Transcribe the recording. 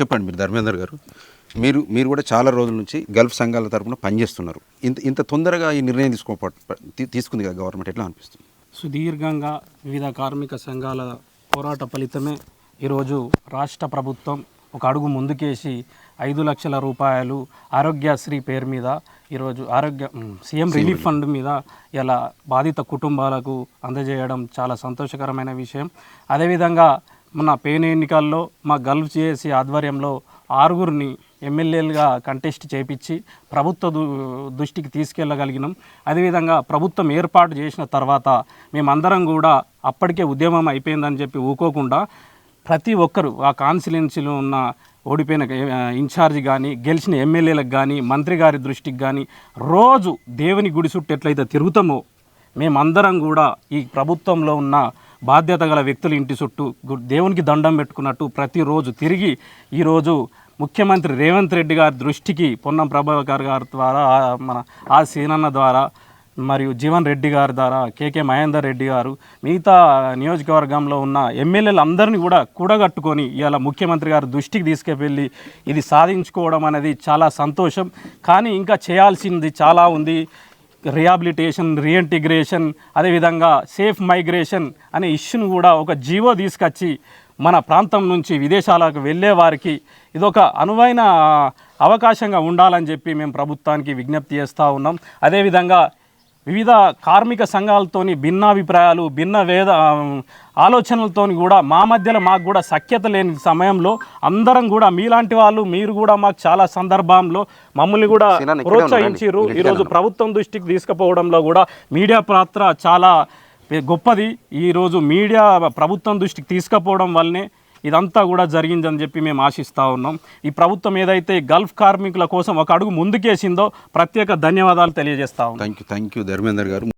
చెప్పండి మీరు ధర్మేందర్ గారు. మీరు మీరు కూడా చాలా రోజుల నుంచి గల్ఫ్ సంఘాల తరపున పనిచేస్తున్నారు. ఇంత ఇంత తొందరగా ఈ నిర్ణయం తీసుకో తీసుకుంది కదా గవర్నమెంట్. ఎట్లా అనిపిస్తుంది? సుదీర్ఘంగా వివిధ కార్మిక సంఘాల పోరాట ఫలితమే ఈరోజు రాష్ట్ర ప్రభుత్వం ఒక అడుగు ముందుకేసి ఐదు లక్షల రూపాయలు ఆరోగ్యశ్రీ పేరు మీద ఈరోజు ఆరోగ్య సీఎం రిలీఫ్. ఫండ్ మీద ఇలా బాధిత కుటుంబాలకు అందజేయడం చాలా సంతోషకరమైన విషయం. అదేవిధంగా మన పేను ఎన్నికల్లో మా గల్ఫ్ చేసి ఆధ్వర్యంలో ఆరుగురిని ఎమ్మెల్యేలుగా కంటెస్ట్ చేపించి ప్రభుత్వ దు- దృష్టికి తీసుకెళ్ళగలిగినాం అదేవిధంగా ప్రభుత్వం ఏర్పాటు చేసిన తర్వాత మేమందరం కూడా అప్పటికే ఉద్యమం అయిపోయిందని చెప్పి ఊకోకుండా ప్రతి ఒక్కరు ఆ కాన్స్టిట్యున్సీలో ఉన్న ఓడిపోయిన ఇన్ఛార్జ్ కానీ గెలిచిన ఎమ్మెల్యేలకు కానీ మంత్రి గారి దృష్టికి కానీ రోజు దేవుని గుడి చుట్టూ ఎట్లయితే తిరుగుతామో మేమందరం కూడా ఈ ప్రభుత్వంలో ఉన్న బాధ్యత గల వ్యక్తుల ఇంటి చుట్టూ దేవునికి దండం పెట్టుకున్నట్టు ప్రతిరోజు తిరిగి ఈరోజు ముఖ్యమంత్రి రేవంత్ రెడ్డి గారి దృష్టికి పొన్నం ప్రభాకర్ గారి ద్వారా మన ఆ సీనన్న ద్వారా మరియు జీవన్ రెడ్డి గారి ద్వారా కేకే మహేందర్ రెడ్డి గారు మిగతా నియోజకవర్గంలో ఉన్న ఎమ్మెల్యేలు అందరినీ కూడా కూడగట్టుకొని ఇవాళ ముఖ్యమంత్రి గారి దృష్టికి తీసుకువెళ్ళి ఇది సాధించుకోవడం అనేది చాలా సంతోషం. కానీ ఇంకా చేయాల్సింది చాలా ఉంది. రిహాబిలిటేషన్ రీఇంటిగ్రేషన్ అదేవిధంగా సేఫ్ మైగ్రేషన్ అనే ఇష్యూను కూడా ఒక జీవో తీసుకొచ్చి మన ప్రాంతం నుంచి విదేశాలకు వెళ్ళే వారికి ఇదొక అనువైన అవకాశంగా ఉండాలని చెప్పి మేము ప్రభుత్వానికి విజ్ఞప్తి చేస్తూ ఉన్నాం. అదేవిధంగా వివిధ కార్మిక సంఘాలతోని భిన్నాభిప్రాయాలు భిన్న వేద ఆలోచనలతోని కూడా మా మధ్యలో మాకు కూడా సఖ్యత లేని సమయంలో అందరం కూడా మీలాంటి వాళ్ళు మీరు కూడా మాకు చాలా సందర్భంలో మమ్మల్ని కూడా. ప్రోత్సహించారు ఈరోజు ప్రభుత్వం దృష్టికి తీసుకుపోవడంలో కూడా మీడియా పాత్ర చాలా గొప్పది. ఈరోజు మీడియా ప్రభుత్వం దృష్టికి తీసుకుపోవడం వల్లనే ఇదంతా కూడా జరిగిందని చెప్పి మేము ఆశిస్తూ ఉన్నాం. ఈ ప్రభుత్వం ఏదైతే గల్ఫ్ కార్మికుల కోసం ఒక అడుగు ముందుకేసిందో ప్రత్యేక ధన్యవాదాలు తెలియజేస్తా ఉన్నాం. Thank you thank you Dharmender garu.